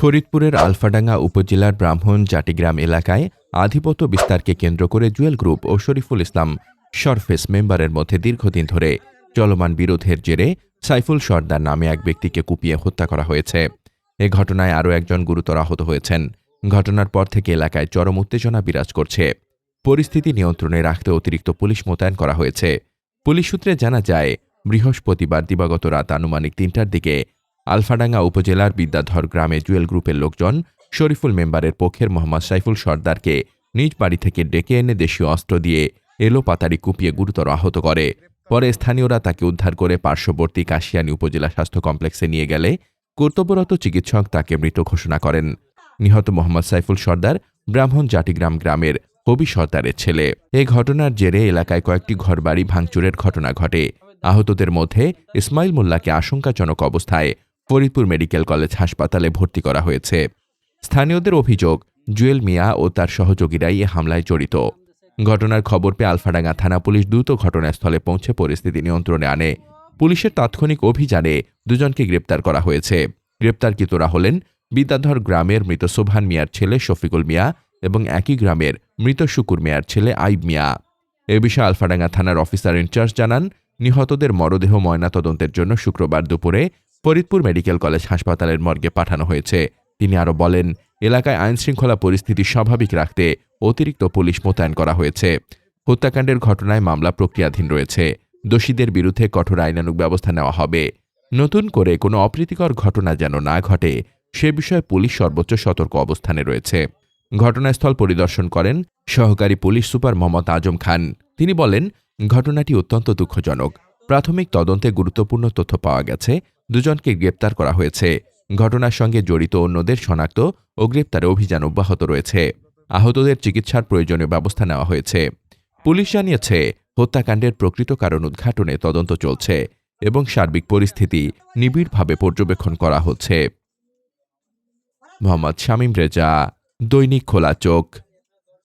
ফরিদপুরের আলফাডাঙ্গা উপজেলার ব্রাহ্মণ জাটিগ্রাম এলাকায় আধিপত্য বিস্তারকে কেন্দ্র করে জুয়েল গ্রুপ ও শরীফুল ইসলাম সরফেস মেম্বারের মধ্যে দীর্ঘদিন ধরে চলমান বিরোধের জেরে সাইফুল সর্দার নামে এক ব্যক্তিকে কুপিয়ে হত্যা করা হয়েছে। এ ঘটনায় আরও একজন গুরুতর আহত হয়েছেন। ঘটনার পর থেকে এলাকায় চরম উত্তেজনা বিরাজ করছে। পরিস্থিতি নিয়ন্ত্রণে রাখতে অতিরিক্ত পুলিশ মোতায়েন করা হয়েছে। পুলিশ সূত্রে জানা যায়, বৃহস্পতিবার দিবাগত রাত আনুমানিক তিনটার দিকে আলফাডাঙ্গা উপজেলার বিদ্যাধর গ্রামে জুয়েল গ্রুপের লোকজন শরীফুল মেম্বারের পক্ষের মোহাম্মদ সাইফুল সর্দারকে নিজ বাড়ি থেকে ডেকে এনে দেশীয় অস্ত্র দিয়ে এলো পাতারি কুপিয়ে গুরুতর আহত করে। পরে স্থানীয়রা তাকে উদ্ধার করে পার্শ্ববর্তী কাশিয়ানী উপজেলা স্বাস্থ্য কমপ্লেক্সে নিয়ে গেলে কর্তব্যরত চিকিৎসক তাকে মৃত ঘোষণা করেন। নিহত মোহাম্মদ সাইফুল সর্দার ব্রাহ্মণ জাটিগ্রাম গ্রামের কবি সর্দারের ছেলে। এ ঘটনার জেরে এলাকায় কয়েকটি ঘরবাড়ি ভাঙচুরের ঘটনা ঘটে। আহতদের মধ্যে ইসমাইল মোল্লাকে আশঙ্কাজনক অবস্থায় ফরিদপুর মেডিকেল কলেজ হাসপাতালে ভর্তি করা হয়েছে। স্থানীয়দের অভিযোগ, জুয়েল মিয়া ও তার সহযোগীরাই এ হামলায় জড়িত। ঘটনার খবর পেয়ে আলফাডাঙ্গা থানা পুলিশ দ্রুত ঘটনাস্থলে পৌঁছে পরিস্থিতি নিয়ন্ত্রণে আনে। পুলিশের তাৎক্ষণিক অভিযানে দুজনকে গ্রেপ্তার করা হয়েছে। গ্রেপ্তারকৃতরা হলেন বিদ্যাধর গ্রামের মৃত সোভান মিয়ার ছেলে শফিকুল মিয়া এবং একই গ্রামের মৃত শুকুর মিয়ার ছেলে আইব মিয়া। এ বিষয়ে আলফাডাঙ্গা থানার অফিসার ইনচার্জ জানান, নিহতদের মরদেহ ময়নাতদন্তের জন্য শুক্রবার দুপুরে ফরিদপুর মেডিকেল কলেজ হাসপাতালের মর্গে পাঠানো হয়েছে। তিনি আরও বলেন, এলাকায় আইনশৃঙ্খলা পরিস্থিতি স্বাভাবিক রাখতে অতিরিক্ত পুলিশ মোতায়েন করা হয়েছে। হত্যাকাণ্ডের ঘটনায় মামলা প্রক্রিয়াধীন রয়েছে। দোষীদের বিরুদ্ধে কঠোর আইনানুক ব্যবস্থা নেওয়া হবে। নতুন করে কোনো অপ্রীতিকর ঘটনা যেন না ঘটে, সে বিষয়ে পুলিশ সর্বোচ্চ সতর্ক অবস্থানে রয়েছে। ঘটনাস্থল পরিদর্শন করেন সহকারী পুলিশ সুপার মোহাম্মদ আজম খান। তিনি বলেন, ঘটনাটি অত্যন্ত দুঃখজনক। প্রাথমিক তদন্তে গুরুত্বপূর্ণ তথ্য পাওয়া গেছে। দুজনকে গ্রেপ্তার করা হয়েছে। ঘটনার সঙ্গে জড়িত অন্যদের শনাক্ত ও গ্রেপ্তারে অভিযান অব্যাহত রয়েছে। আহতদের চিকিৎসার প্রয়োজনীয় ব্যবস্থা নেওয়া হয়েছে। পুলিশ জানিয়েছে, হত্যাকাণ্ডের প্রকৃত কারণ উদ্ঘাটনে তদন্ত চলছে এবং সার্বিক পরিস্থিতি নিবিড়ভাবে পর্যবেক্ষণ করা হচ্ছে। মোহাম্মদ শামীম রেজা, দৈনিক খোলা চোখ।